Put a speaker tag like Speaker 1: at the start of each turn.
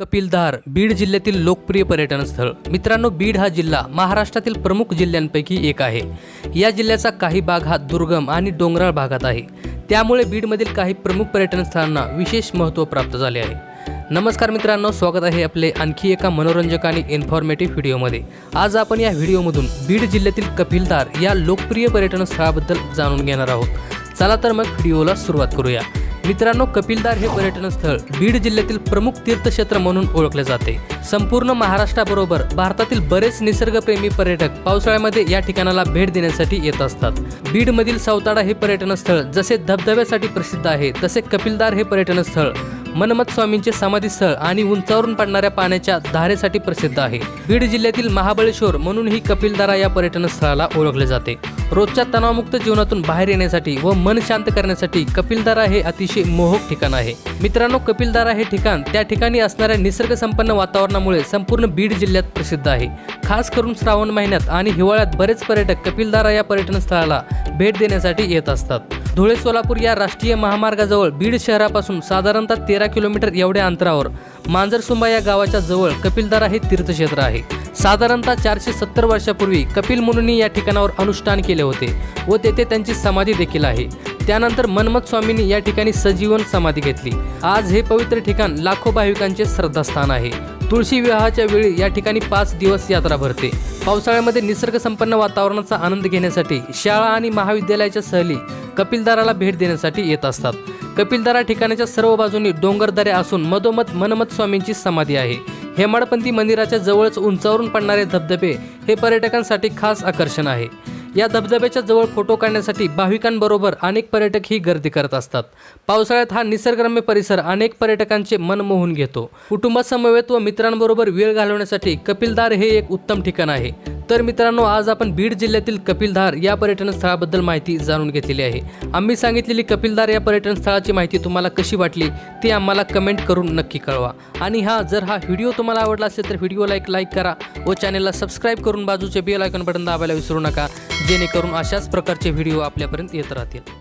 Speaker 1: कपिलधार बीड जिल्ह्यातील लोकप्रिय पर्यटन स्थळ. मित्रांनो बीड हा जिल्हा महाराष्ट्रातील प्रमुख जिल्ह्यांपैकी एक आहे. या जिल्ह्याचा काही भाग हा दुर्गम आणि डोंगराळ भागात आहे. त्यामुळे बीडमधील काही प्रमुख पर्यटन स्थळांना विशेष महत्त्व प्राप्त झाले आहे. नमस्कार मित्रांनो स्वागत आहे आपले आणखी एका मनोरंजक आणि इन्फॉर्मेटिव्ह व्हिडिओमध्ये. आज आपण या व्हिडिओमधून बीड जिल्ह्यातील कपिलधार या लोकप्रिय पर्यटन स्थळाबद्दल जाणून घेणार आहोत. चला तर मग व्हिडिओला सुरुवात करूया. मित्रांनो कपिलदार हे पर्यटन स्थळ बीड जिल्ह्यातील प्रमुख तीर्थक्षेत्र म्हणून ओळखले जाते. संपूर्ण महाराष्ट्राबरोबर भारतातील बरेच निसर्गप्रेमी पर्यटक पावसाळ्यामध्ये या ठिकाणाला भेट देण्यासाठी येत असतात. बीडमधील सावताडा हे पर्यटन स्थळ जसे धबधब्यासाठी प्रसिद्ध आहे तसे कपिलदार हे पर्यटन स्थळ मनमत स्वामींचे समाधी स्थळ आणि उंचावरून पडणाऱ्या पाण्याच्या धारेसाठी प्रसिद्ध आहे. बीड जिल्ह्यातील महाबळेश्वर म्हणूनही कपिलदारा या पर्यटन स्थळाला ओळखले जाते. रोजच्या तणावमुक्त जीवनातून बाहेर येण्यासाठी व मन शांत करण्यासाठी कपिलदारा हे अतिशय मोहक ठिकाण आहे. मित्रांनो कपिलदारा हे ठिकाण त्या ठिकाणी असणाऱ्या निसर्गसंपन्न वातावरणामुळे संपूर्ण बीड जिल्ह्यात प्रसिद्ध आहे. खास करून श्रावण महिन्यात आणि हिवाळ्यात बरेच पर्यटक कपिलदारा या पर्यटन स्थळाला भेट देण्यासाठी येत असतात. धुळे सोलापूर या राष्ट्रीय महामार्गाजवळ बीड शहरापासून साधारणतः तेरा किलोमीटर एवढ्या अंतरावर मांजरसुंबा या गावाच्या जवळ कपिलदारा हे तीर्थक्षेत्र आहे. साधारणतः चारशे सत्तर वर्षापूर्वी कपिल मुनींनी या ठिकाणावर अनुष्ठान केले होते व तेथे त्यांची समाधी देखील आहे. त्यानंतर मनमत स्वामींनी या ठिकाणी सजीवन समाधी घेतली. आज हे पवित्र ठिकाण लाखो भाविकांचे श्रद्धास्थान आहे. तुळशी विवाहाच्या वेळी या ठिकाणी पाच दिवस यात्रा भरते. पावसाळ्यामध्ये निसर्गसंपन्न वातावरणाचा आनंद घेण्यासाठी शाळा आणि महाविद्यालयाच्या सहली कपिलदाराला भेट देण्यासाठी येत असतात. कपिलदारा ठिकाणाच्या सर्व बाजूंनी डोंगरदऱ्या असून मधोमध मनमत स्वामींची समाधी आहे. हेमाडपंथी मंदिराच्या जवळच उंचावरून पडणारे धबधबे हे पर्यटकांसाठी खास आकर्षण आहे. या धबधब्याच्या जवळ फोटो काढण्यासाठी भाविकांबरोबर अनेक पर्यटक ही गर्दी करत असतात. पावसाळ्यात हा निसर्गरम्य परिसर अनेक पर्यटकांचे मन मोहून घेतो. कुटुंबासमवेत व मित्रांबरोबर वेळ घालवण्यासाठी कपिलदार हे एक उत्तम ठिकाण आहे. तर मित्रांनो आज आपण बीड जिल्ह्यातील कपिलधार या पर्यटन स्थळाबद्दल माहिती जाणून घेतलेली आहे. आम्ही सांगितलेली कपिलधार या पर्यटन स्थळाची माहिती तुम्हाला कशी वाटली ती आम्हाला कमेंट करून नक्की कळवा. आणि हा जर हा व्हिडिओ तुम्हाला आवडला असेल तर व्हिडिओला एक लाईक करा व चॅनलला सबस्क्राईब करून बाजूचे बेल आयकॉन बटन दाबायला विसरू नका जेणेकरून अशाच प्रकारचे व्हिडिओ आपल्यापर्यंत येत राहतील.